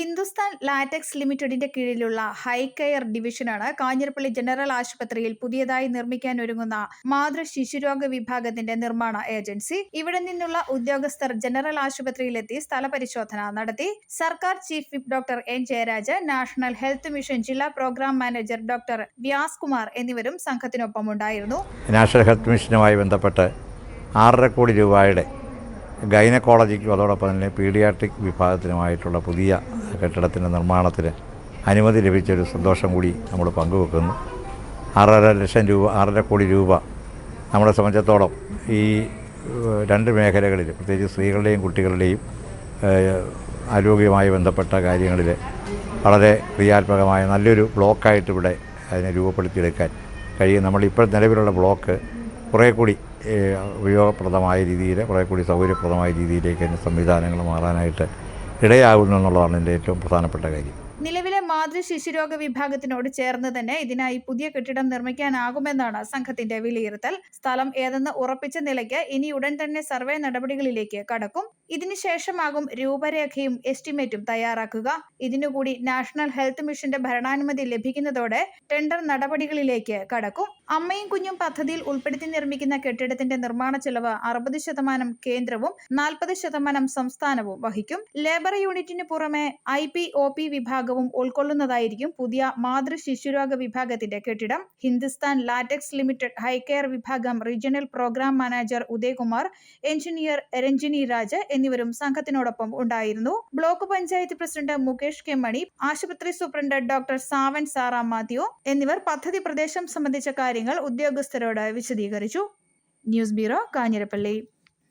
Hindustan latex ലിമിറ്റഡിന്റെ കീഴിലുള്ള ഹൈകെയർ ഡിവിഷനാണ് കാഞ്ഞിരപ്പള്ളി ജനറൽ ആശുപത്രിയിൽ പുതിയതായി നിർമ്മിക്കാൻ ഒരുങ്ങുന്ന മാതൃ ശിശുരോഗ വിഭാഗത്തിന്റെ നിർമ്മാണ ഏജൻസി. ഇവിടെ നിന്നുള്ള ഉദ്യോഗസ്ഥർ ജനറൽ ആശുപത്രിയിലെത്തി സ്ഥലപരിശോധന നടത്തി. സർക്കാർ chief whip doctor N Jayaraj national health mission ജില്ലാ programme manager doctor Vyas Kumar എന്നിവരും സംഘത്തിനൊപ്പം ഉണ്ടായിരുന്നു നാഷണൽ ഹെൽത്ത് മിഷനുമായി ബന്ധപ്പെട്ട് ആറര കോടി രൂപയുടെ ഗൈനക്കോളജിക്കും അതോടൊപ്പം തന്നെ പീഡിയാട്രിക് വിഭാഗത്തിനുമായിട്ടുള്ള പുതിയ കെട്ടിടത്തിന്റെ നിർമ്മാണത്തിന് അനുമതി ലഭിച്ചൊരു സന്തോഷം കൂടി നമ്മൾ പങ്കുവെക്കുന്നു. ആറര ലക്ഷം രൂപ ആറര കോടി രൂപ നമ്മളെ സംബന്ധിച്ചിടത്തോളം ഈ രണ്ട് മേഖലകളിൽ പ്രത്യേകിച്ച് സ്ത്രീകളുടെയും കുട്ടികളുടെയും ആരോഗ്യവുമായി ബന്ധപ്പെട്ട കാര്യങ്ങളിൽ വളരെ ക്രിയാത്മകമായ നല്ലൊരു ബ്ലോക്കായിട്ട് ഇവിടെ അതിനെ രൂപപ്പെടുത്തിയെടുക്കാൻ കഴിയും. നമ്മളിപ്പോൾ നിലവിലുള്ള ബ്ലോക്ക് കുറേ കൂടി ഉപയോഗപ്രദമായ രീതിയിൽ കുറേ കൂടി സൗകര്യപ്രദമായ രീതിയിലേക്ക് അതിന്റെ സംവിധാനങ്ങൾ മാറാനായിട്ട് ഇടയാകുന്നു എന്നുള്ളതാണ് എന്റെ ഏറ്റവും പ്രധാനപ്പെട്ട കാര്യം. നിലവിലെ മാതൃ ശിശുരോഗ വിഭാഗത്തിനോട് ചേർന്ന് തന്നെ ഇതിനായി പുതിയ കെട്ടിടം നിർമ്മിക്കാനാകുമെന്നാണ് സംഘത്തിന്റെ വിലയിരുത്തൽ. സ്ഥലം ഏതെന്ന് ഉറപ്പിച്ച നിലയ്ക്ക് ഇനി ഉടൻ തന്നെ സർവേ നടപടികളിലേക്ക് കടക്കും. ഇതിനുശേഷമാകും രൂപരേഖയും എസ്റ്റിമേറ്റും തയ്യാറാക്കുക. ഇതിനുകൂടി നാഷണൽ ഹെൽത്ത് മിഷന്റെ ഭരണാനുമതി ലഭിക്കുന്നതോടെ ടെൻഡർ നടപടികളിലേക്ക് കടക്കും. അമ്മയും കുഞ്ഞും പദ്ധതിയിൽ ഉൾപ്പെടുത്തി നിർമ്മിക്കുന്ന കെട്ടിടത്തിന്റെ നിർമ്മാണ ചെലവ് അറുപത് ശതമാനം കേന്ദ്രവും നാൽപ്പത് ശതമാനം സംസ്ഥാനവും വഹിക്കും. ലേബർ യൂണിറ്റിന് പുറമെ ഐ പി ഒ പി വിഭാഗവും ഉൾക്കൊള്ളുന്നതായിരിക്കും പുതിയ മാതൃ ശിശുരോഗ വിഭാഗത്തിന്റെ കെട്ടിടം. ഹിന്ദുസ്ഥാൻ ലാറ്റക്സ് ലിമിറ്റഡ് ഹൈകെയർ വിഭാഗം regional programme manager Udayakumar engineer Ranjini Raj എന്നിവരും സംഘത്തിനോടൊപ്പം ഉണ്ടായിരുന്നു. Block panchayat president Mukesh K Mani ആശുപത്രി superintendent doctor Savan Sara Mathew എന്നിവർ പദ്ധതി പ്രദേശം സംബന്ധിച്ച കാര്യങ്ങൾ ഉദ്യോഗസ്ഥരോട് വിശദീകരിച്ചു. News bureau Kanjirappally.